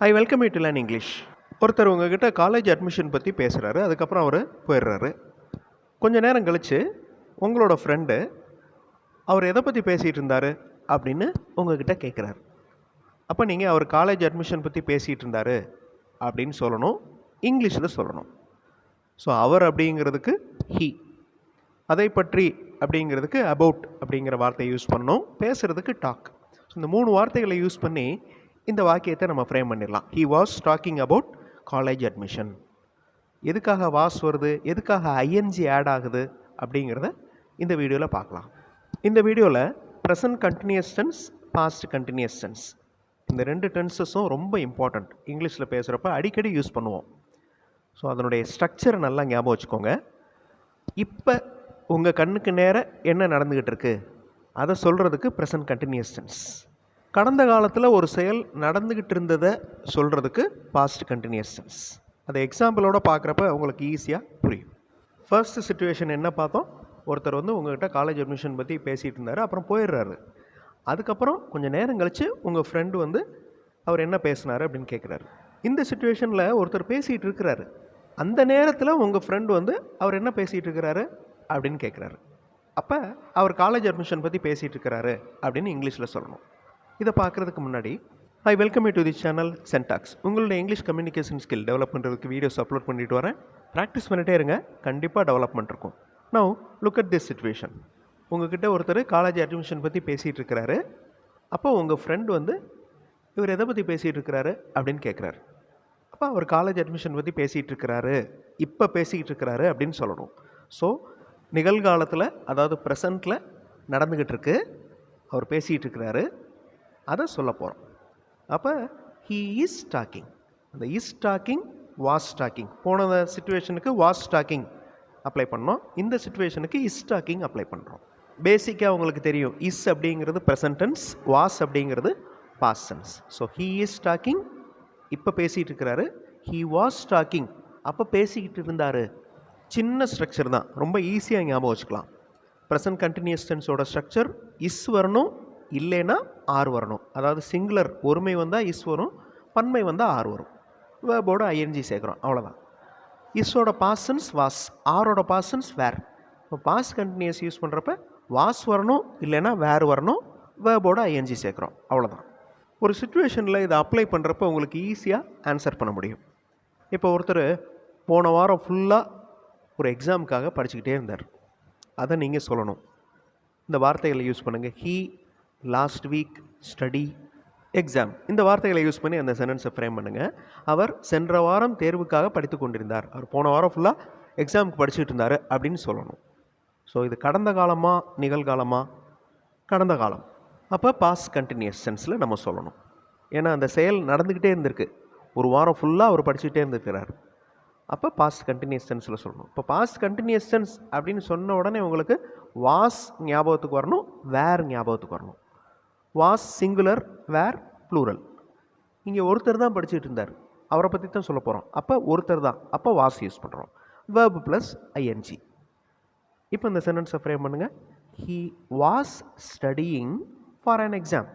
I welcome you to lane English ஒருத்தர் உங்ககிட்ட college admission பற்றி பேசுகிறாரு அதுக்கப்புறம் அவர் போயிடுறாரு. கொஞ்ச நேரம் கழித்து உங்களோட ஃப்ரெண்டு அவர் எதை பற்றி பேசிகிட்டு இருந்தார் அப்படின்னு உங்ககிட்ட கேட்குறாரு அப்போ நீங்கள் அவர் காலேஜ் அட்மிஷன் பற்றி பேசிகிட்டு இருந்தார் அப்படின்னு சொல்லணும் இங்கிலீஷில் சொல்லணும். ஸோ அவர் அப்படிங்கிறதுக்கு ஹி அதை பற்றி அப்படிங்கிறதுக்கு அபவுட் அப்படிங்கிற வார்த்தையை யூஸ் பண்ணணும் பேசுகிறதுக்கு டாக் ஸோ இந்த மூணு வார்த்தைகளை யூஸ் பண்ணி இந்த வாக்கியத்தை நம்ம ஃப்ரேம் பண்ணிடலாம். He was talking about college admission எதுக்காக வாஸ் வருது? எதுக்காக ஐஎன்ஜி ஆட் ஆகுது? அப்படிங்கிறத இந்த வீடியோவில் பார்க்கலாம். இந்த வீடியோவில் present continuous tense past continuous tense இந்த ரெண்டு டென்ஸஸும் ரொம்ப இம்பார்ட்டண்ட் இங்கிலீஷில் பேசுகிறப்ப அடிக்கடி யூஸ் பண்ணுவோம். ஸோ அதனுடைய ஸ்ட்ரக்சரை நல்லா ஞாபகம் வச்சுக்கோங்க. இப்போ உங்கள் கண்ணுக்கு நேர என்ன நடந்துக்கிட்டு இருக்கு? அதை சொல்கிறதுக்கு ப்ரெசன்ட் கண்டினியூஸ் டென்ஸ் கடந்த காலத்தில் ஒரு செயல் நடந்துக்கிட்டு இருந்ததை சொல்கிறதுக்கு பாஸ்ட் கண்டினியூஸ் டென்ஸ் அதை எக்ஸாம்பிளோட பார்க்குறப்ப உங்களுக்கு ஈஸியாக புரியும். ஃபர்ஸ்ட் சுச்சுவேஷன் என்ன பார்த்தோம்? ஒருத்தர் வந்து உங்கள்கிட்ட காலேஜ் அட்மிஷன் பற்றி பேசிகிட்டு இருந்தார் அப்புறம் போயிடுறாரு. அதுக்கப்புறம் கொஞ்சம் நேரம் கழித்து உங்கள் ஃப்ரெண்டு வந்து அவர் என்ன பேசினார் அப்படின்னு கேட்குறாரு இந்த சுச்சுவேஷனில் ஒருத்தர் பேசிகிட்டு இருக்கிறாரு. அந்த நேரத்தில் உங்கள் ஃப்ரெண்டு வந்து அவர் என்ன பேசிகிட்டு இருக்கிறாரு அப்படின்னு கேட்குறாரு அப்போ அவர் காலேஜ் அட்மிஷன் பற்றி பேசிகிட்டு இருக்கிறாரு அப்படின்னு இங்கிலீஷில் சொல்லணும். இதை பார்க்குறதுக்கு முன்னாடி I welcome you to the channel Sentax உங்களோட இங்கிலீஷ் கம்யூனிகேஷன் ஸ்கில் டெவலப் பண்ணுறதுக்கு வீடியோஸ் அப்லோட் பண்ணிட்டு வரேன். ப்ராக்டிஸ் பண்ணிட்டே இருங்க கண்டிப்பாக டெவலப்மெண்ட் இருக்கும். Now look at this situation உங்ககிட்ட ஒருத்தர் காலேஜ் அட்மிஷன் பற்றி பேசிகிட்டு இருக்கிறாரு. அப்போ உங்கள் ஃப்ரெண்ட் வந்து இவர் எதை பற்றி பேசிகிட்டு இருக்கிறாரு? அப்படின்னு கேட்குறாரு அப்போ அவர் காலேஜ் அட்மிஷன் பற்றி பேசிகிட்டு இருக்கிறாரு. இப்போ பேசிக்கிட்டு இருக்கிறாரு அப்படின்னு சொல்லணும். ஸோ நிகழ்காலத்தில் அதாவது ப்ரெசண்ட்டில் நடந்துக்கிட்டு இருக்கு. அவர் பேசிகிட்டு இருக்கிறாரு. அதை சொல்ல போகிறோம் அப்போ ஹீ இஸ் டாக்கிங் அந்த இஸ் டாக்கிங் வாஸ் டாக்கிங் போன சுச்சுவேஷனுக்கு வாஸ் டாக்கிங் அப்ளை பண்ணோம். இந்த சுச்சுவேஷனுக்கு இஸ் டாக்கிங் அப்ளை பண்ணுறோம் பேசிக்காக உங்களுக்கு தெரியும். இஸ் அப்படிங்கிறது ப்ரெசன்டென்ஸ் வாஸ் அப்படிங்கிறது past so he is talking இப்போ பேசிகிட்டு இருக்கிறாரு. ஹீ வாஸ் டாக்கிங் அப்போ பேசிக்கிட்டு இருந்தார். சின்ன ஸ்ட்ரக்சர் தான். ரொம்ப ஈஸியாக ஞாபகம் வச்சுக்கலாம். ப்ரெசன்ட் கண்டினியூஸ் டென்ஸோட ஸ்ட்ரக்சர் இஸ் வரணும் இல்லைன்னா ஆர் வரணும். அதாவது சிங்குலர் ஒருமை வந்தால் இஸ் வரும் பன்மை வந்தால் ஆர் வரும். வேர்போட ஐஎன்ஜி சேர்க்குறோம் அவ்வளோதான் இஸ்ஸோட பாசன்ஸ் வாஸ் ஆரோட பாசன்ஸ் வேர் இப்போ பாஸ் கண்டினியூஸ் யூஸ் பண்ணுறப்ப வாஸ் வரணும் இல்லைன்னா வேர் வரணும் வேர்போட ஐஎன்ஜி சேர்க்குறோம் அவ்வளோதான் ஒரு சுச்சுவேஷனில் இதை அப்ளை பண்ணுறப்ப உங்களுக்கு ஈஸியாக ஆன்சர் பண்ண முடியும். இப்போ ஒருத்தர் போன வாரம் ஃபுல்லாக ஒரு எக்ஸாமுக்காக படிச்சுக்கிட்டே இருந்தார். அதை நீங்கள் சொல்லணும். இந்த வார்த்தைகளை யூஸ் பண்ணுங்கள் he last week study exam இந்த வார்த்தைகளை யூஸ் பண்ணி அந்த சென்டென்ஸை ஃப்ரேம் பண்ணுங்கள் அவர் சென்ற வாரம் தேர்வுக்காக படித்து கொண்டிருந்தார். அவர் போன வாரம் ஃபுல்லாக எக்ஸாமுக்கு படிச்சுட்டு இருந்தார் அப்படின்னு சொல்லணும். ஸோ இது கடந்த காலமாக நிகழ்காலமாக கடந்த காலம். அப்போ பாஸ் கண்டினியூஸ் சென்ஸில் நம்ம சொல்லணும். ஏன்னா அந்த செயல் நடந்துக்கிட்டே இருந்திருக்கு. ஒரு வாரம் ஃபுல்லாக அவர் படிச்சுக்கிட்டே இருந்திருக்கிறார். அப்போ பாஸ் கண்டினியூஸ் சென்ஸில் சொல்லணும். இப்போ பாஸ் கண்டினியூஸ் சென்ஸ் அப்படின்னு சொன்ன உடனே உங்களுக்கு வாஸ் ஞாபகத்துக்கு வரணும் வேர் ஞாபகத்துக்கு வரணும். வாஸ் சிங்குலர் வேர் ப்ளூரல் இங்கே ஒருத்தர் தான் படிச்சுட்டு இருந்தார். அவரை பற்றி தான் சொல்ல போகிறோம் அப்போ ஒருத்தர் தான். அப்போ வாஸ் யூஸ் பண்ணுறோம் வேர்பு ப்ளஸ் ஐஎன்ஜி இப்போ இந்த சென்டென்ஸை ஃப்ரேம் பண்ணுங்கள் he was studying for an exam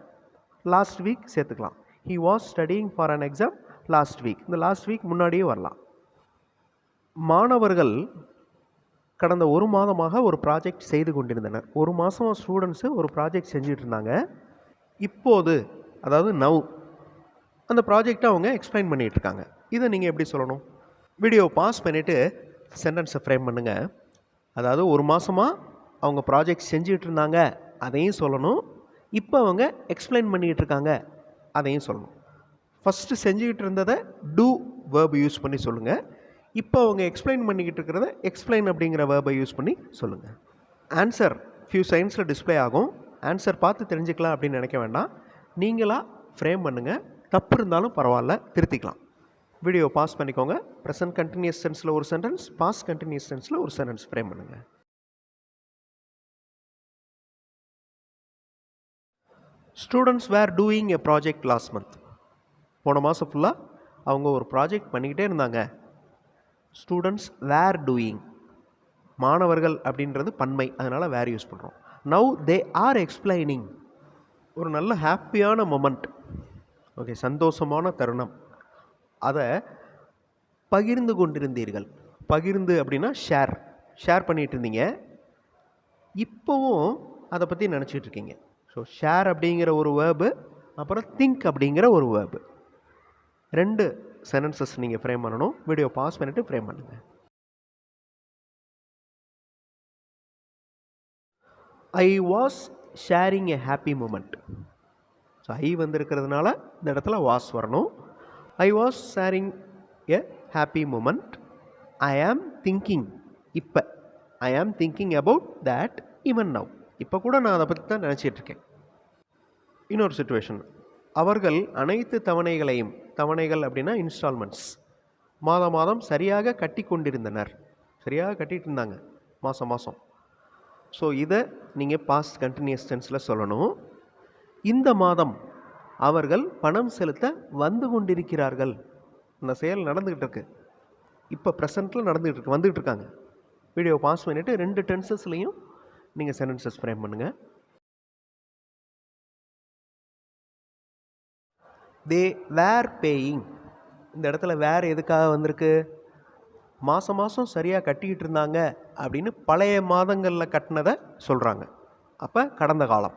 last week சேர்த்துக்கலாம். He was studying for an exam last week இந்த லாஸ்ட் வீக் முன்னாடியே வரலாம். மாணவர்கள் கடந்த ஒரு மாதமாக ஒரு ப்ராஜெக்ட் செய்து கொண்டிருந்தனர். ஒரு மாதமாக ஸ்டூடெண்ட்ஸு ஒரு ப்ராஜெக்ட் செஞ்சுட்டு இருந்தாங்க. இப்போது அதாவது நவ் அந்த ப்ராஜெக்டை அவங்க எக்ஸ்பிளைன் பண்ணிகிட்டு இருக்காங்க இதை நீங்கள் எப்படி சொல்லணும்? வீடியோ பாஸ் பண்ணிவிட்டு சென்டென்ஸை ஃப்ரேம் பண்ணுங்கள் அதாவது ஒரு மாதமாக அவங்க ப்ராஜெக்ட் செஞ்சுக்கிட்டு இருந்தாங்க அதையும் சொல்லணும். இப்போ அவங்க எக்ஸ்பிளைன் பண்ணிகிட்டு இருக்காங்க அதையும் சொல்லணும். ஃபஸ்ட்டு செஞ்சுக்கிட்டு இருந்ததை டூ வேர்பு யூஸ் பண்ணி சொல்லுங்கள் இப்போ அவங்க எக்ஸ்பிளைன் பண்ணிக்கிட்டு இருக்கிறத எக்ஸ்பிளைன் அப்படிங்கிற வேர்பை யூஸ் பண்ணி சொல்லுங்கள் ஆன்சர் ஃபியூ சைன்ஸில் டிஸ்ப்ளே ஆகும். ஆன்சர் பார்த்து தெரிஞ்சுக்கலாம் அப்படின்னு நினைக்க வேண்டாம். நீங்களாக ஃப்ரேம் பண்ணுங்கள் தப்பு இருந்தாலும் பரவாயில்ல திருத்திக்கலாம். வீடியோ பாஸ் பண்ணிக்கோங்க. ப்ரெசன்ட் கண்டினியூஸ் சென்ஸில் ஒரு சென்டென்ஸ் பாஸ் கண்டினியூஸ் சென்ஸில் ஒரு சென்டென்ஸ் ஃப்ரேம் பண்ணுங்கள் students were doing a project last month போன மாதம் ஃபுல்லாக அவங்க ஒரு ப்ராஜெக்ட் பண்ணிக்கிட்டே இருந்தாங்க. ஸ்டூடெண்ட்ஸ் வேர் டூயிங் மாணவர்கள் அப்படின்றது பன்மை. அதனால் வேர் யூஸ் பண்ணுறோம் நவ் தே ஆர் எக்ஸ்பிளைனிங் ஒரு நல்ல ஹாப்பியான மொமெண்ட் ஓகே சந்தோஷமான தருணம். அதை பகிர்ந்து கொண்டிருந்தீர்கள். பகிர்ந்து அப்படின்னா ஷேர் ஷேர் பண்ணிகிட்டு இருந்தீங்க. இப்போவும் அதை பற்றி நினச்சிட்டு இருக்கீங்க. ஸோ ஷேர் அப்படிங்கிற ஒரு வேர்பு அப்புறம் திங்க் அப்படிங்கிற ஒரு வேர்பு ரெண்டு சென்டென்சஸ் நீங்கள் ஃப்ரேம் பண்ணணும். வீடியோ பாஸ் பண்ணிவிட்டு ஃப்ரேம் பண்ணுங்கள் I was sharing a happy moment so I வந்திருக்கிறதுனால இந்த இடத்துல வாஸ் வரணும். I was sharing a happy moment I am thinking இப்போ. I am thinking about that even now இப்போ கூட நான் அதை பற்றி தான் நினச்சிட்ருக்கேன் இன்னொரு சுச்சுவேஷன் அவர்கள் அனைத்து தவணைகளையும் தவணைகள் அப்படின்னா இன்ஸ்டால்மெண்ட்ஸ் மாதம் மாதம் சரியாக கட்டி கொண்டிருந்தனர் சரியாக கட்டிகிட்டு இருந்தாங்க. மாதம் மாதம் ஸோ இதை நீங்கள் பாஸ்ட் கண்டினியூஸ் டென்ஸில் சொல்லணும். இந்த மாதம் அவர்கள் பணம் செலுத்த வந்து கொண்டிருக்கிறார்கள். இந்த செயல் நடந்துக்கிட்டு இருக்கு. இப்போ ப்ரெசண்ட்டில் நடந்துகிட்டு இருக்கு வந்துகிட்டு இருக்காங்க. வீடியோ பாஸ் பண்ணிவிட்டு ரெண்டு டென்சஸ்லையும் நீங்கள் சென்டென்சஸ் ஃப்ரேம் பண்ணுங்கள் தே வேர் பேயிங் இந்த இடத்துல வேர் எதுக்காக வந்திருக்கு? மாதம் மாதம் சரியாக கட்டிக்கிட்டு இருந்தாங்க அப்படின்னு பழைய மாதங்களில் கட்டினதை சொல்கிறாங்க அப்போ கடந்த காலம்.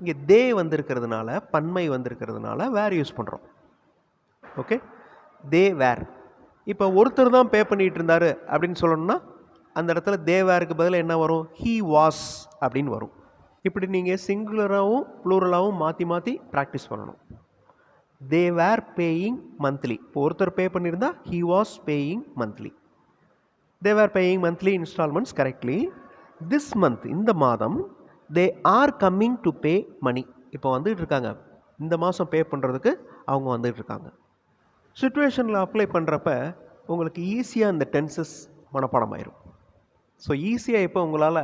இங்கே தே வந்திருக்கிறதுனால பன்மை வந்திருக்கிறதுனால வேர் யூஸ் பண்ணுறோம் ஓகே? தே வேர். இப்போ ஒருத்தர் தான் பே பண்ணிகிட்டு இருந்தார் அப்படின்னு சொல்லணும்னா அந்த இடத்துல தே வேருக்கு பதிலாக என்ன வரும்? ஹீ வாஸ் அப்படின்னு வரும். இப்படி நீங்கள் சிங்குலராகவும் ப்ளூரலாகவும் மாற்றி மாற்றி ப்ராக்டிஸ் பண்ணணும். தே வேர் பேயிங் மந்த்லி இப்போ ஒருத்தர் பே பண்ணியிருந்தா he was paying monthly they were paying monthly installments correctly this month இந்த மாதம் they are coming to pay money இப்போ வந்துட்டு இருக்காங்க. இந்த மாதம் பே பண்ணுறதுக்கு அவங்க வந்துட்டு இருக்காங்க. சுச்சுவேஷனில் அப்ளை பண்ணுறப்ப உங்களுக்கு ஈஸியாக இந்த டென்சஸ் மனப்பாடம் ஆயிரும் ஸோ ஈஸியாக இப்போ உங்களால்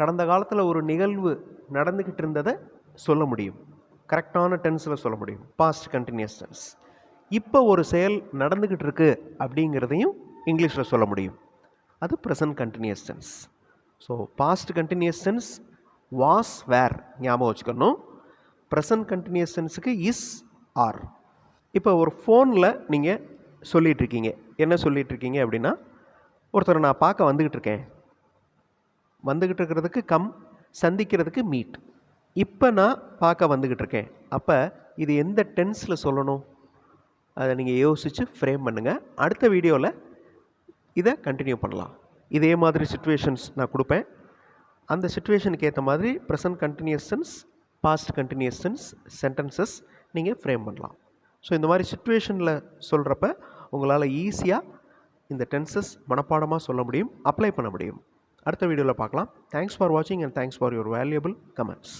கடந்த காலத்தில் ஒரு நிகழ்வு நடந்துக்கிட்டு இருந்ததை சொல்ல முடியும். கரெக்டான டென்ஸில் சொல்ல முடியும். பாஸ்ட் கண்டினியூஸ் டென்ஸ் இப்போ ஒரு செயல் நடந்துக்கிட்டு இருக்கு அப்படிங்கிறதையும் இங்கிலீஷில் சொல்ல முடியும். அது present continuous tense so past continuous tense was were ஞாபகம் வச்சுக்கணும். ப்ரெசன்ட் கண்டினியூஸ் டென்ஸுக்கு இஸ் ஆர் இப்போ ஒரு ஃபோனில் நீங்கள் சொல்லிகிட்ருக்கீங்க என்ன சொல்லிகிட்ருக்கீங்க அப்படின்னா ஒருத்தரை நான் பார்க்க வந்துக்கிட்டு இருக்கேன். வந்துக்கிட்டு இருக்கிறதுக்கு கம் சந்திக்கிறதுக்கு மீட் இப்போ நான் பார்க்க வந்துக்கிட்டு இருக்கேன் அப்போ இது எந்த டென்ஸில் சொல்லணும்? அதை நீங்கள் யோசித்து ஃப்ரேம் பண்ணுங்கள் அடுத்த வீடியோவில் இதை கண்டினியூ பண்ணலாம். இதே மாதிரி சுச்சுவேஷன்ஸ் நான் கொடுப்பேன். அந்த சுச்சுவேஷனுக்கு ஏற்ற மாதிரி present continuous past continuous tense sentences நீங்கள் ஃப்ரேம் பண்ணலாம். ஸோ இந்த மாதிரி சுச்சுவேஷனில் சொல்கிறப்ப உங்களால் ஈஸியாக இந்த டென்சஸ் மனப்பாடமாக சொல்ல முடியும் அப்ளை பண்ண முடியும். அடுத்த வீடியோவில் பார்க்கலாம். தேங்க்ஸ் ஃபார் வாட்சிங் and thanks for your valuable comments